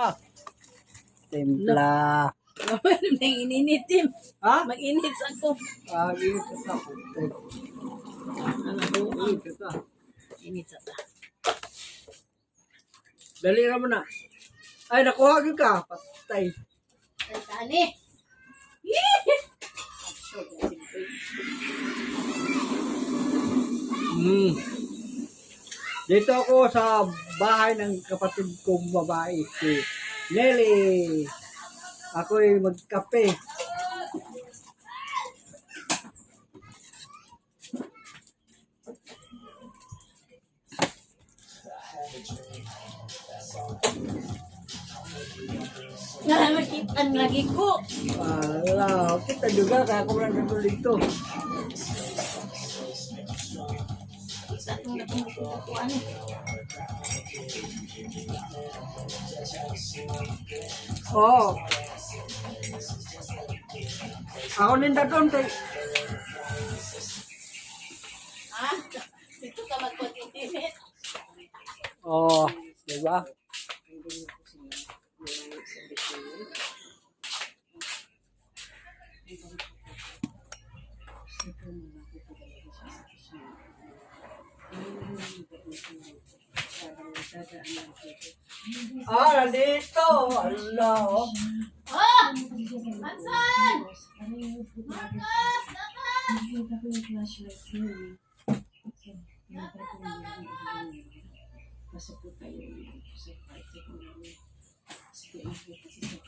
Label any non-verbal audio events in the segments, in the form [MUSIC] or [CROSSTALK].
Ah. Timpla. Nang [LAUGHS] ininit Tim. Ha? Mag-init sa ko. Ah, init ka sa Ano ko? Init ka sa. Init sa ta. Dali na mo na. Ay, nakuha ka ka. Patay. Ay, tani. Hmm. Dito ako sa bahay ng kapatid kong babae, si Nelly. Ako'y magkape. Nakamakitan lagi ko. Wala, kita juga kaya ako lang dito. Sa itong nakukuhan. Oo. Ako ninda doon kay Ha? Dito ka magpag-init. Oo, di ba? Ah, nandito. Allah. oh. Oh! Mansan! Marcos! Pasok po tayo sa party ko namin. Po ako kasi sa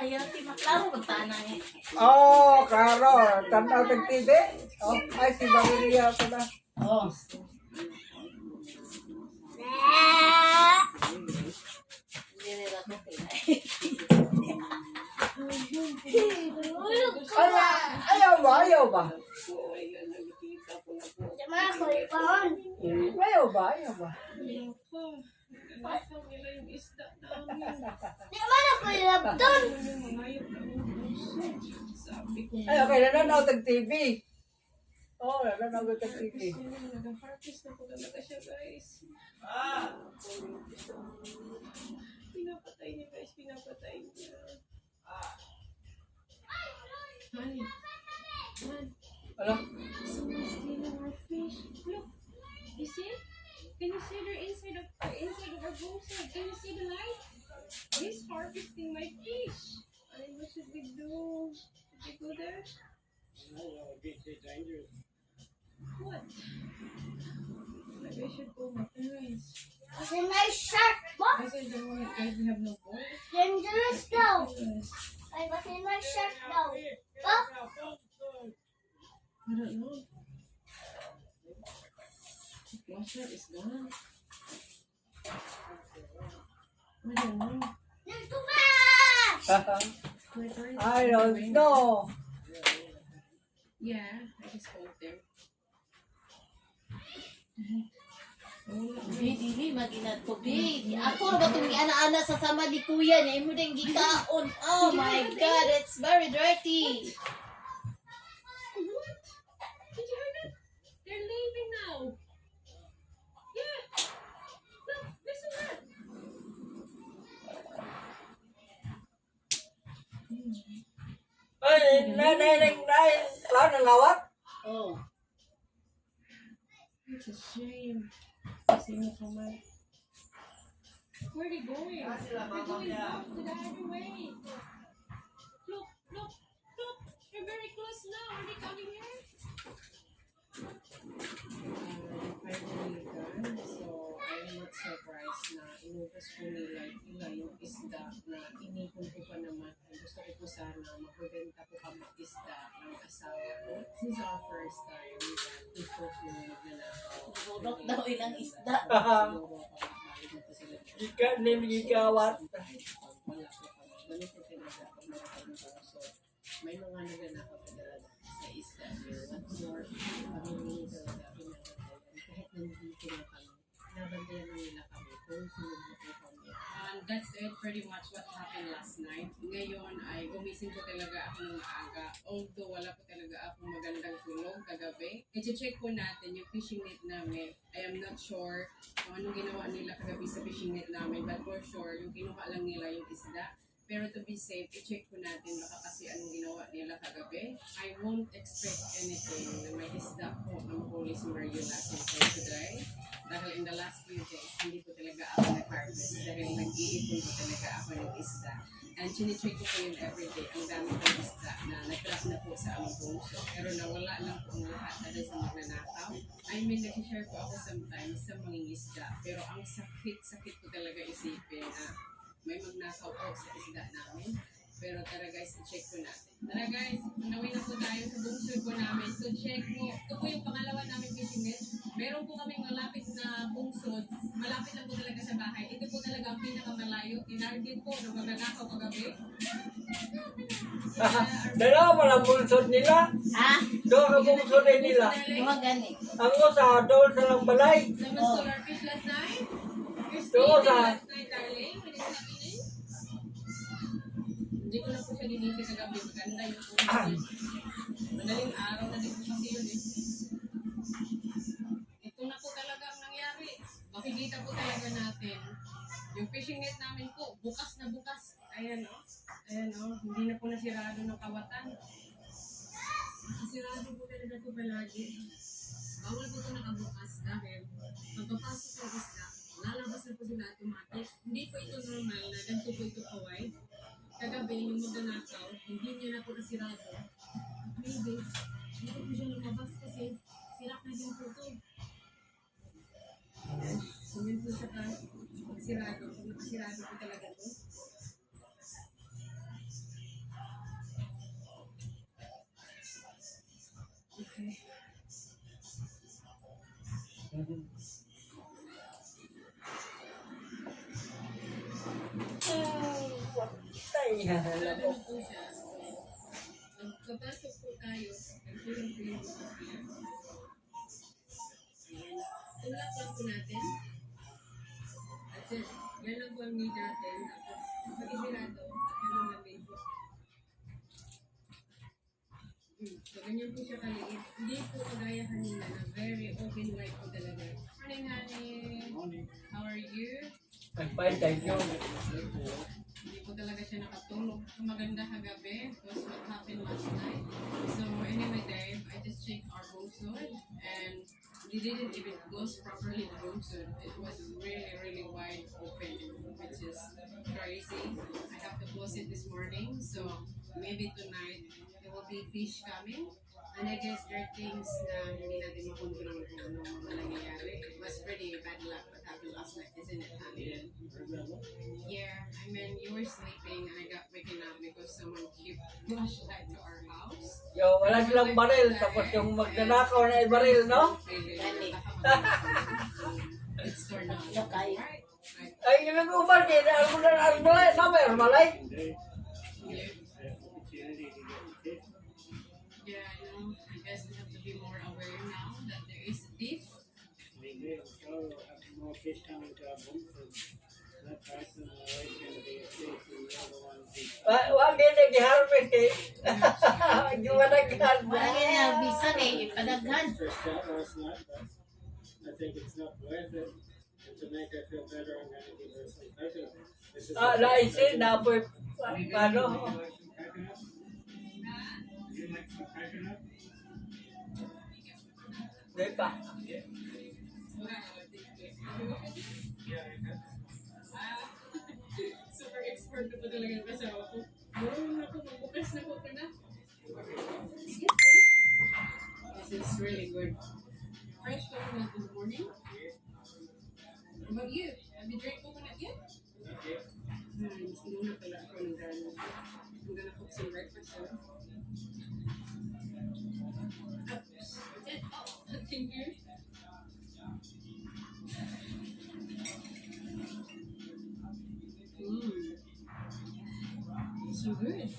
Ayaw, ti maklaro pagtana eh. Oh, klaro. Tanaw ng TV. Oh, ay, si Valeria pala. Oh. Hindi nila ko Ay, ayaw ba? Ayaw ba? Ayaw ba? Ayaw ba? Ay, okay, nanonood ng TV. Oo, oh, nanonood ng TV. Nag-harvest na po talaga siya, guys. Pinapatay niya, guys. Pinapatay niya. Honey. Man, Ano? someone's stealing our fish. Look. You see? Can you see the inside of the inside of our boat? Can you see the light? He's harvesting my fish. I what should we do? Should we go there? What? Maybe I should go my parents. It's a nice shark. What? I don't want have no. I got a nice shark now. What? I don't know. The washer is gone. I don't know. You're too fast. I don't know. Yeah, I just spoke there. Dili, maginat tubig. Ako ra ba itong ana-ana sa sama ni kuya niya? Imo din gikaon. Oh my God, it's very dirty. What? Did you hear that? They're leaving now. Yeah. Look, listen to that. Ay, nay, nay, nay, nay. Klaro ng lawat? Oh. It's a shame. Kasi mo kamay. Where are they going? They're going back to the other way. Look, look, look. They're very close now. Are they coming here? Done. So, I'm surprised na inubos ko nila nila yung isda na inipon ko pa naman. Gusto ko po sana magbebenta ko mga isda ng asawa ko. This is our first time that cook yung nagnanakaw. Burok daw ilang isda. Siguro, pabalik na po sila. Gika, nim, gikawat. Wala kami. May mga nagnanakaw What more, kami talaga pinapatayan. Kahit nandito na kami, nabantayan na nila kami kung kami. um, that's it pretty much what happened last night. Ngayon ay gumising ko talaga ako ng maaga. Although wala po talaga ako magandang tulog kagabi. I-check po natin yung fishing net namin. I am not sure kung anong ginawa nila kagabi sa fishing net namin. But for sure, yung kinuha lang nila yung isda. Pero to be safe, i-check po natin baka kasi anong ginawa nila kagabi. I won't expect anything na may isda po ang Police Mariola for today. Dahil in the last few days, hindi po talaga ako nag-harvest dahil nag-iipon po talaga ako ng isda. And chinicheck ko po yun everyday. Ang dami kong isda na nag-trap na po sa aming puso. Pero nawala lang po ang lahat dahil sa magnanakaw. I mean, nag-share po ako sometimes sa mga isda. Pero ang sakit-sakit po talaga isipin na may magnakaw po sa isda namin. Pero tara guys, i-check po natin. Tara guys, nawin na po tayo sa bungsod po namin. So check mo, ito po yung pangalawa namin fishing net. Meron po kaming malapit na bungsod. Malapit lang po talaga sa bahay. Ito po talaga ang pinakamalayo. Tinarget po na magnanakaw kagabi. [LAUGHS] Dalawa pala bulsod nila. Ha? Doon ang din nila. Mga gani. Ang usa, doon sa lang balay. Sa mas solar fish last night? Oo, sa- last night, darling. Hindi ko na po siya linisip kagabi. Maganda yung po. Madaling araw na din po kasi yun eh. Ito na po talaga ang nangyari. Makikita po talaga natin. Yung fishing net namin po, bukas na bukas. Ayan o. Oh. Ayan o. Oh. Hindi na po nasirado ng kawatan. Nasirado po talaga ito palagi. Bawal po ito nakabukas dahil talaga ito. Okay. Ay, ko. po tayo, nagtulong po po natin. At yan, yan lang po ang need natin. Tapos, pag isirado, at yan ang lamin po. Hmm. So, ganyan po siya kaliit. Hindi po kagaya kanina na very open wide po talaga. Morning, honey. How are you? Nagpahit tayo. Hindi po talaga siya nakatulog. Maganda kagabi was what happened last night. So anyway, Dave, I just checked our bongsod and we didn't even close properly the bongsod. It was really, really wide open, which is crazy. I have to close it this morning. So maybe tonight there will be fish coming. And I guess there are things na hindi natin makontrol kung ano mga nangyayari. It was pretty bad luck what happened last night, isn't it, honey? Yeah, I mean, you were sleeping and I got waken up because someone kept flashlight to our house. Yo, wala silang baril. Tapos yung magnanakaw na ay baril, no? It's. [LAUGHS] Right? Right. Ay, nag-uban din. Ang malay, ang malay, sama yung malay. Yeah. Yeah, Wag din nag-harvest eh. [LAUGHS] Hindi mo Wala nag-harvest. gani ang bisan eh. But I think it's not worth it. And to make her feel better, I'm going to give her some coconut. Ah, naisin, napoy, ano, coconut. You like some coconut? di pa. Super expert na po talaga yung kasama ko. Marunong na po, magbukas na po na. This is really good. Fresh coconut in the morning. What about you? Have you drank coconut yet? Hmm, mas muna pala ako ng gano. I'm gonna cook some breakfast. So. so good.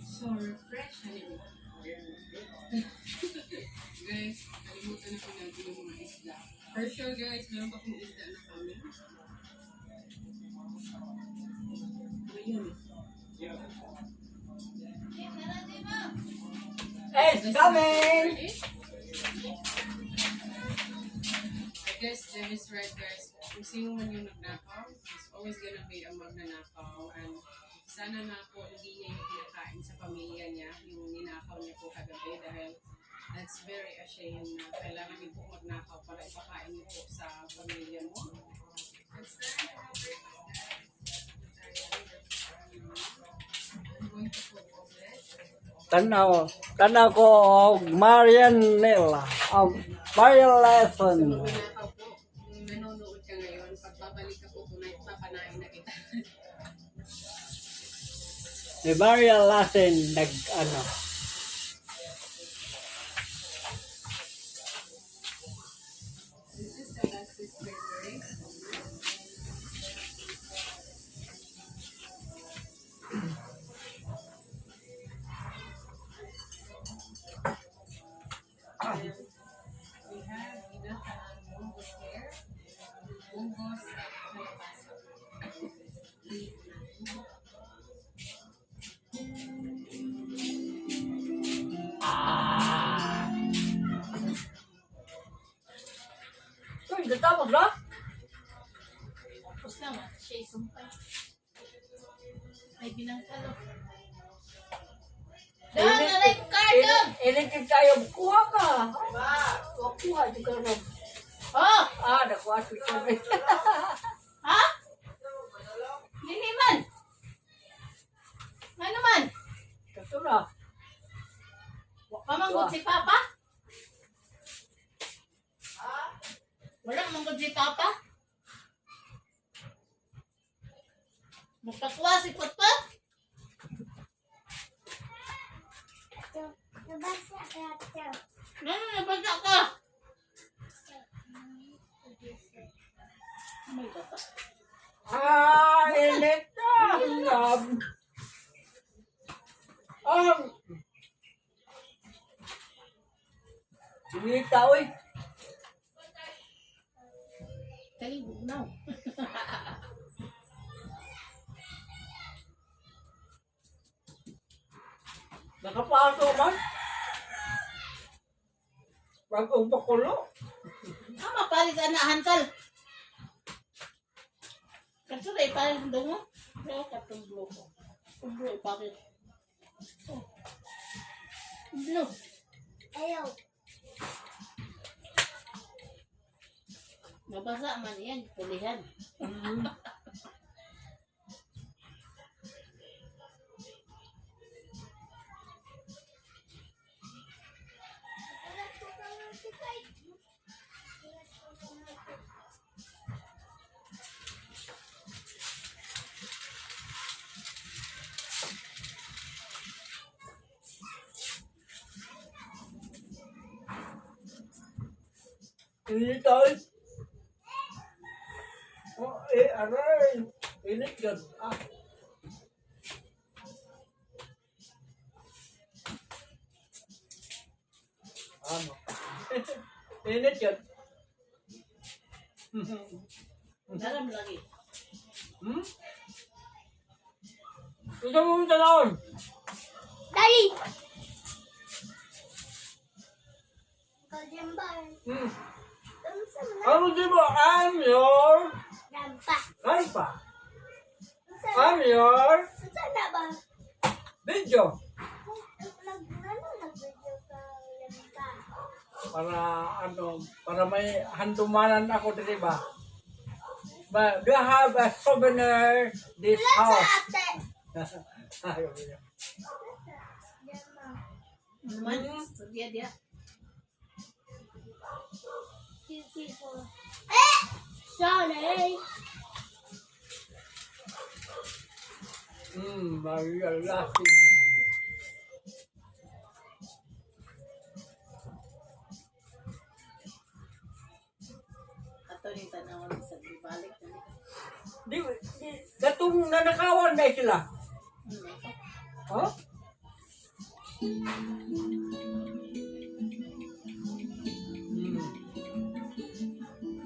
So refreshing. guys, kalimutan na po natin yung mga isda. For sure guys, meron pa kong isda na kami. Ayun. It's coming! I guess Jem is right guys. Kung sino man yung nagnakaw, it's always gonna be a magnanakaw and sana na po hindi niya yung kinakain sa pamilya niya, yung ninakaw niya po kagabi dahil that's very ashamed na kailangan niyo po magnakaw para ipakain niyo po sa pamilya mo. It's time to have. Tanaw, tanaw ko og Marianela. Og Marian lesson. Ni Marian lesson nag ano. Siya isumpay. May binangkalo. Doon na rin, cardon! Ilitin tayo, kuha ka. Kuha, kuha, di ka na. Oh! Ah, nakuha si kami. Ha? Hindi man! Ano man? Na. Pamanggot si Papa? Wala manggod si Papa? Magpakuha si Putput? Nabasa ka ito. Ano nabasa ka? Ah, init na. Love. Ah. Inita, uy. Talibog [LAUGHS] na. Nakapasok man. Bagong pakulo. Ama palis anak hansal. Kanto rin palis dungo. Pero katong blue ko. Ang blue palis. Oh. Blue. Ayaw. Mabasa man yan. Pulihan. Init ay. Oh, eh, aray. Init yan. Tanawin. Daddy! Golden bar. Hmm. Ano di ba? I'm your... Rampa. Ay pa. Kamsa I'm your... Kamsa na ba? Video. Ano, rampa. Para ano, para may handumanan ako di ba? But do you have a souvenir this house? [LAUGHS] Ayaw niya. Ano man? So, dia dia. Titi ko. Eh! Sorry. Hmm, Maria Latin. Ato ni tanawan sa balik. Di, di, datong nanakawan na sila. Oh? Hmm.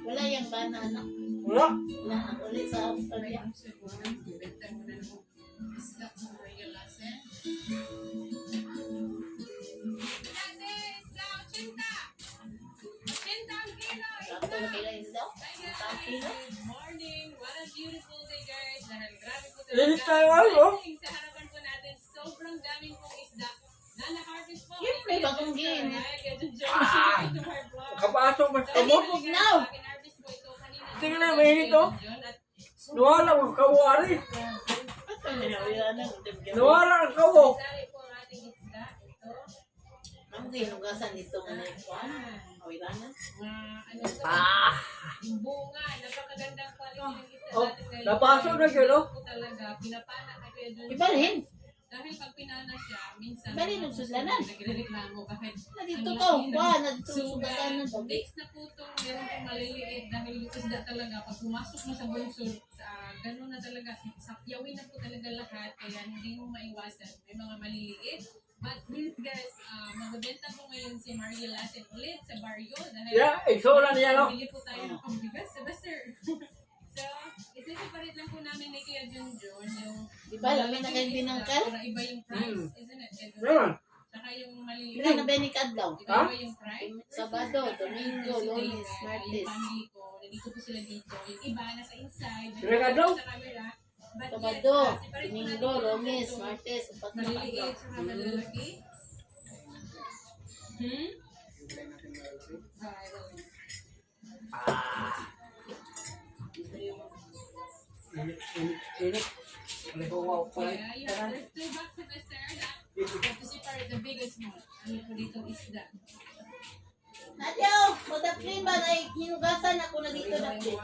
Wala yung banana. Wala. Wala ulit sa Australia. Morning, what a beautiful day guys. Dahil grabe ko talaga. Gin. Ah! Kapasok mas kamot. po now. Tingnan, mainit oh. Nawala ang kawari. Nawala ang kawo. Ang hinugasan dito nga na ikuan. Awiranan. Ah. Yung bunga, napakagandang quality ng isda Oh, natin ngayon. napasok na oh. Po talaga, pinapana John. Ibalhin. Dahil pag pinana siya, minsan Bali, nung sudlanan. nagre-reklamo bakit [LAUGHS] Na dito ang ka, laki ng kuan, na dito sugat. sugasan ng babi. Mix na po itong meron pong maliliit dahil isda talaga pag pumasok mo sa bunsod, sa gano'n na talaga, sakyawin na po talaga lahat kaya hindi mo maiwasan. May mga maliliit. But please guys, uh, magbebenta po ngayon si Maria Latin ulit sa barrio dahil Yeah, iksura niya, no? Bili po tayo ng pambigas sa Buster. [LAUGHS] so, isisiparit lang po namin ni Kuya Junjun yung Di ba, lamin na kayo binangkal? Para iba yung price, Mm. isn't it? Ito. Meron. Saka yung maliliit. Pila na Benny Kadlaw. Iba Ha? iba yung price. Sabado, Domingo, Lunes, Yung Martes. family ko, nandito po sila dito. Yung iba nasa inside. Ka daw? Sa camera. But Sabado, yes, separate po natin Domingo, po Lunes. Martes, upat na Kadlaw. mga malalaki. Hmm? Init, init, init. Nagawa ko of Buster that you have to the big and small. Ano po dito isda. Nadyo, magdaplin ba na hinugasan ako na dito na plin?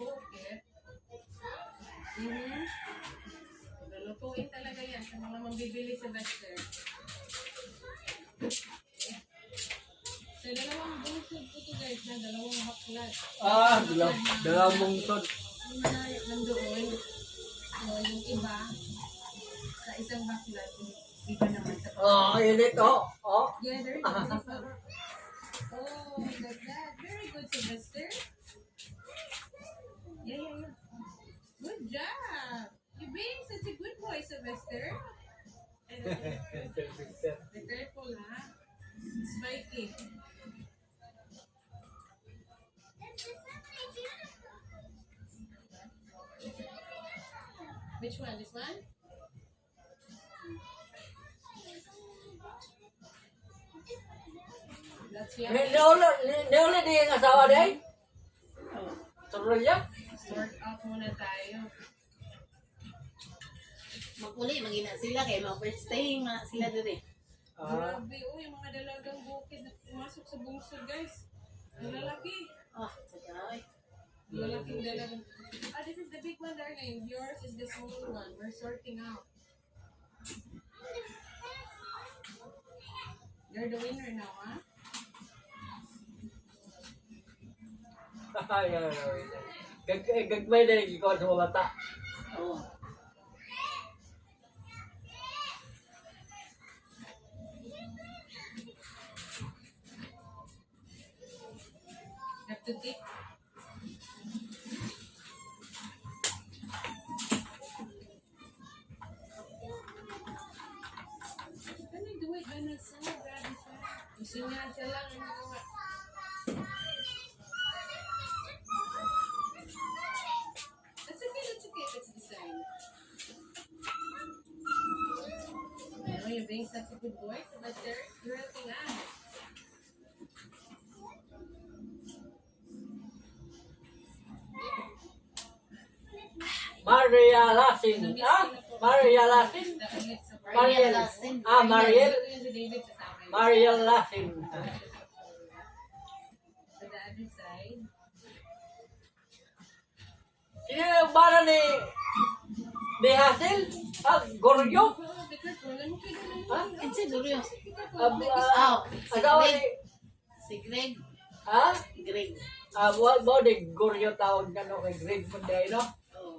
Okay. Mhm. Lulutuin talaga yan sa mga mambibili sa Buster. Sa dalawang po to guys na dalawang baklat. Ah, dalaw, dalawang mungtod. Yung manayap nandoon, so yung iba, sa isang baklat, yung iba naman sa Oh, init, oh. Oh. Yeah, there is a Oh, like that. Very good, Sylvester. Yeah, yeah, yeah. Good job. You're being such a good boy, Sylvester. Be careful, ha? Spiky. Which one? This one? That's the Ni- Naula, ni- naula di yung asawa di? Tuloy niya? Sort out muna tayo. Magpuli, magina sila kay mga first staying mga sila diri. Ah, Grabe, oh, yung mga dalagang bukid na pumasok sa bungsod, guys. Ang lalaki. Ah, sagay. Ang lalaking dalagang. Ah, this is the big one, darling. Yours is the small one. We're sorting out. You're the winner now, huh? ay, ay, ay. Gag, eh, gagmay na yung ikaw sa mga bata. Oo. Have to take. You're being such a good boy, but there, you're helping out. Maria Lasin. Ah, Maria Lasin. Mariel Lasin. Ah, Mariel. Maria Lasin. Bana ni... Ni Hasil? Ah, Goryo? Oh. Ha? Kinsa diri? Ah, ah, Ah, Greg. ni... Si Greg. Ha? Greg. Ah, mo mo di Goryo tawag ka no kay Greg Munday, no? Oo.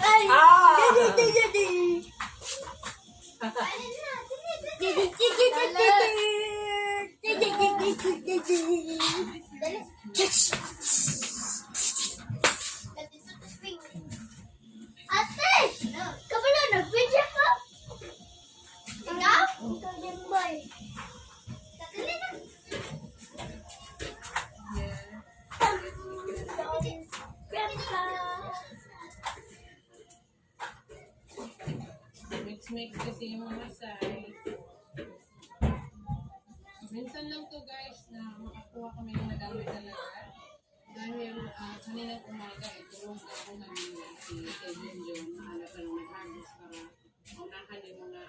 Ay! Ah! Ate! Kabalo, nag-video ka? Ikaw? Ikaw din, boy. Tagalin na. Kasi yung mga size. Minsan lang to guys na makakuha kami ng nagamit talaga. Dahil uh, kaninang umaga, eh, tulong ako namin si Kevin John, maala pa nung nag-harvest para unahan yung mga,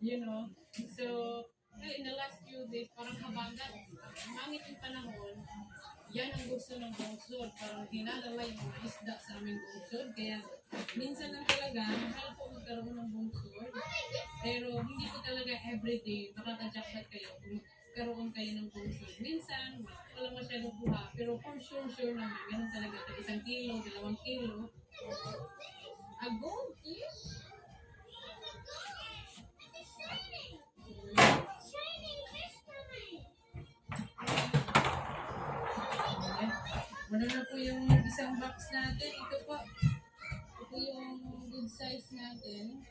you know. So, well, in the last few days, parang habagat. Mangit yung panahon, yan ang gusto ng bungsod. Parang hinadala yung isda sa aming bungsod. Kaya minsan lang talaga, mahal po magkaroon ng bungsod. Pero hindi ko talaga everyday makaka-jackpot kayo kung karoon kayo ng bungsod. Minsan, wala masyadong buha. Pero for sure, sure naman, ganun talaga. Isang kilo, dalawang kilo. A goldfish? Muna na po yung isang box natin. Ito po. Ito yung good size natin.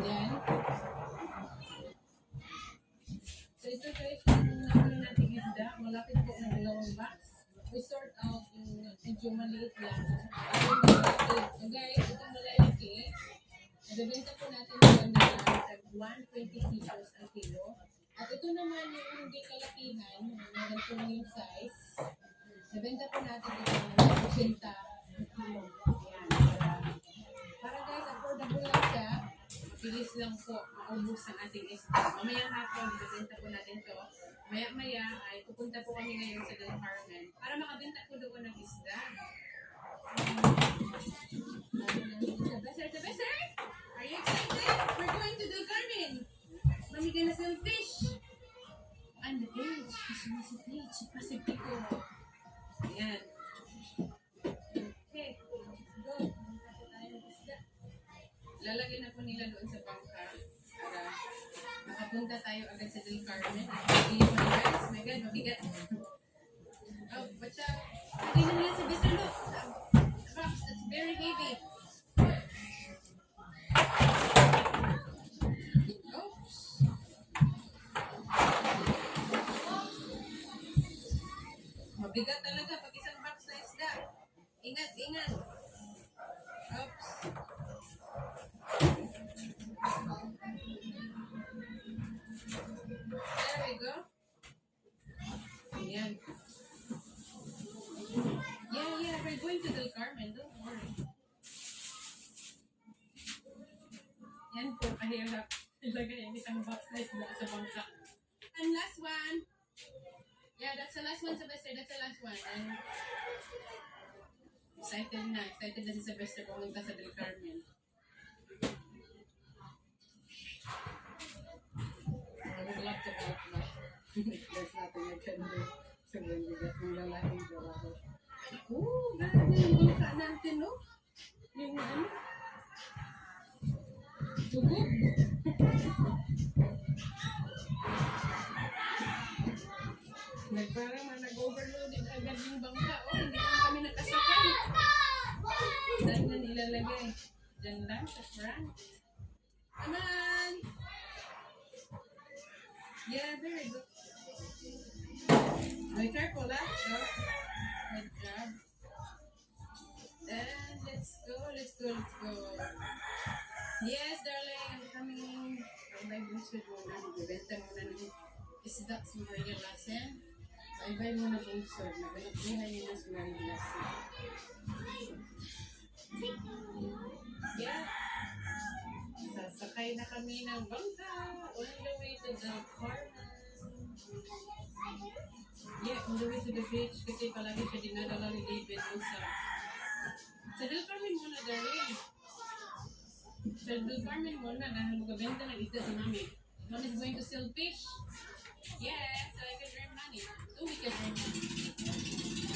Yan. So ito guys, yung nakuha natin isda. Malapit po ng dalawang box. We sort out yung medyo maliit lang. So guys, ito malalaki. Nabibenta po natin yung na 120 pesos ang kilo. At ito naman yung hindi kalakihan, yung yung size. Nabenta po natin ito ng 80 ang kilo. Yan. Para, guys, affordable lang siya. Mabilis lang po maubos ang ating isda. Mamayang hapon, ibibenta po natin to. Maya-maya ay pupunta po kami ngayon sa Del Carmen para makabenta po doon ng isda. Beser, Beser! Are you excited? We're going to Del Carmen! Mami gonna sell fish! And the beach! Gusto mo sa beach, sa Pacifico. Ayan. Okay, go. Lalagay na po nila doon sa bangka para makapunta tayo agad sa Del Carmen. Hindi mo na guys, my God, mabigat. Oh, watch out. Lagay na nila sa look. Box, that's very heavy. Ingat. Oops. There we go. Ayan. Yeah, yeah, we're going to Del Carmen. Don't worry. Yan po, kahirap. Ilagay yung isang box na isda sa bangka. And last one. Yeah, that's the last one, Sylvester. That's the last one. And excited na. Excited na si Sylvester pumunta sa Del Carmen. I would love to help but there's nothing I can do. So when we get yung lalaking trabaho. Oo, grabe yung bangka natin, no? Yung ano? Tugog. Nagparang na nag-overloaded agad yung bangka. Come on! Yeah, very good. Be careful, ah. So, good job. And let's go, let's go, let's go. Yes, darling, I'm coming. May gusto muna, magbibenta muna ng isda sa Maria Lassen. Bye-bye muna bungsod. Naganapuhan niyo na sa Maria Lassen. Yeah. Sasakay na kami ng bangka on the way to the Carmen. Yeah, on the way to the beach kasi palagi siya dinadala ni David dun sa sa Del Carmen muna, darling. Sa Del Carmen muna dahil magabenta ng isda sa mami. Mom is going to sell fish. Yes, so I can earn money. So we can earn money.